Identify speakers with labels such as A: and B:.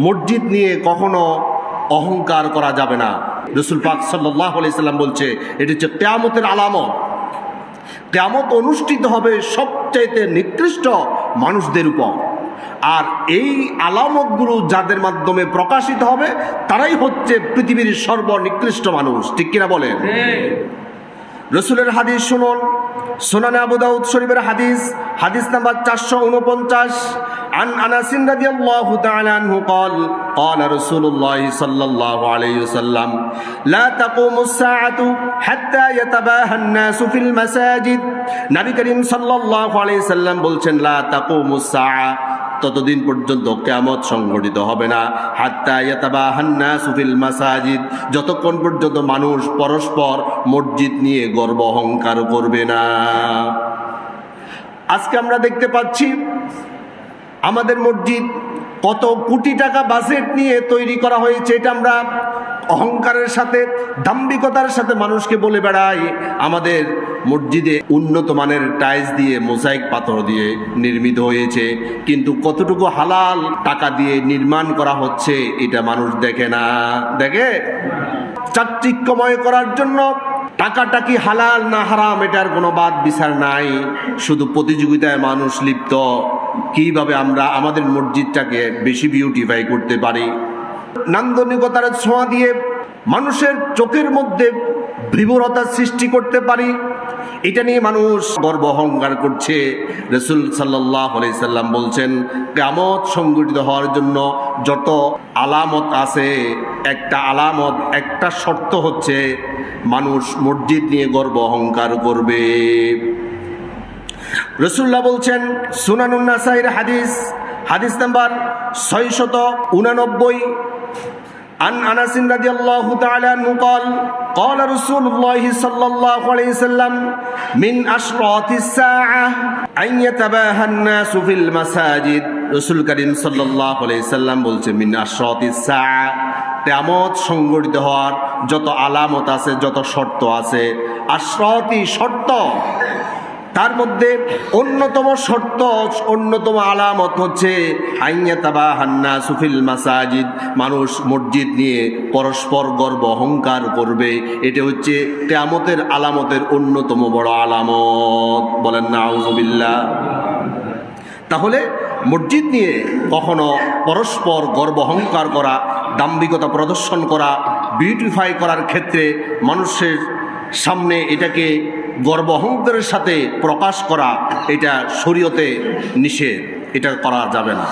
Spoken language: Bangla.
A: মসজিদ নিয়ে কখনো অহংকার করা যাবে না। রসুল পাক সাল্লাহ সাল্লাম বলছে এটি হচ্ছে কেয়ামতের আলামত। কেয়ামত অনুষ্ঠিত হবে সবচাইতে নিকৃষ্ট মানুষদের উপর। আর এই আলামতগুলো যাদের মাধ্যমে প্রকাশিত হবে তারাই হচ্ছে পৃথিবীর সর্বনিকৃষ্ট মানুষ। ঠিক কিনা বলেন? রসুলের হাদিস শুনুন। সোনানে আবু দাউদ শরীফের হাদিস হাদিস নাম্বার চারশো উনপঞ্চাশ। عن أنس رضي الله تعالى عنه قال قال رسول الله صلى الله عليه وسلم لا تقوم الساعة حتى يتباهى الناس في المساجد নবী করিম সাল্লাল্লাহু আলাইহি সাল্লাম বলছেন লা তাকুমুস সাআ ততদিন পর্যন্ত কেয়ামত সংঘটিত হবে না হাত্তা ইয়াতাবাহান্না সুফিল মাসাজিদ যতক্ষণ পর্যন্ত মানুষ পরস্পর মসজিদ নিয়ে গর্ব অহংকার করবে না আজকে আমরা দেখতে পাচ্ছি আমাদের মসজিদ কত কোটি টাকা বাজেট নিয়ে তৈরি করা হয়েছে এটা আমরা অহংকারের সাথে, দাম্ভিকতার সাথে মানুষকে বলে বেড়াই। আমাদের মসজিদে উন্নত মানের টাইলস দিয়ে মোজাইক পাথর দিয়ে নির্মিত হয়েছে। কিন্তু কতটুকু হালাল টাকা দিয়ে নির্মাণ করা হচ্ছে, এটা মানুষ দেখে না। দেখে? চাকচিক্যময় করার জন্য টাকাটা কি হালাল না হারাম, এটার কোনো বাদ বিচার নাই। শুধু প্রতিযোগিতায় মানুষ লিপ্ত। কীভাবে আমরা আমাদের মসজিদটাকে বেশি বিউটিফাই করতে পারি? নান্দনিকতার ছোঁয়া দিয়ে মানুষের চোখের মধ্যে বিভরতার সৃষ্টি করতে পারি, এটা নিয়ে মানুষ গর্ব অহংকার করছে। রসুল সাল্লাহ সাল্লাম বলছেন কেমত সংগঠিত হওয়ার জন্য যত আলামত আছে, একটা আলামত, একটা শর্ত হচ্ছে, মানুষ মসজিদ নিয়ে গর্ব অহংকার করবে। রসুল্লাহ বলছেন সুনানুন্নাসাইর হাদিস হাদিস নাম্বার ছয়শত উনানব্বই عن انس رضي الله تعالى عنه قال قال رسول الله صلى الله عليه وسلم من اشراط الساعه ان يتباهى الناس في المساجد রসুল করিম সাল্লাহ সাল্লাম বলছে মিন আশরাতিস সাআ কেয়ামত সংগঠিত হওয়ার যত আলামত আছে যত শর্ত আছে আশরাতি শর্ত তার মধ্যে অন্যতম শর্ত, অন্যতম আলামত হচ্ছে আইয়াতাবা হান্না সুফিল মাসাজিদ। মানুষ মসজিদ নিয়ে পরস্পর গর্ব অহংকার করবে। এটা হচ্ছে কেয়ামতের আলামতের অন্যতম বড় আলামত। বলেন না তাহলে মসজিদ নিয়ে কখনো পরস্পর গর্ব অহংকার করা, দাম্ভিকতা প্রদর্শন করা, বিউটিফাই করার ক্ষেত্রে মানুষের সামনে এটাকে গর্ব অহংকারের সাথে প্রকাশ করা এটা শরীয়তে নিষেধ। এটা করা যাবে না।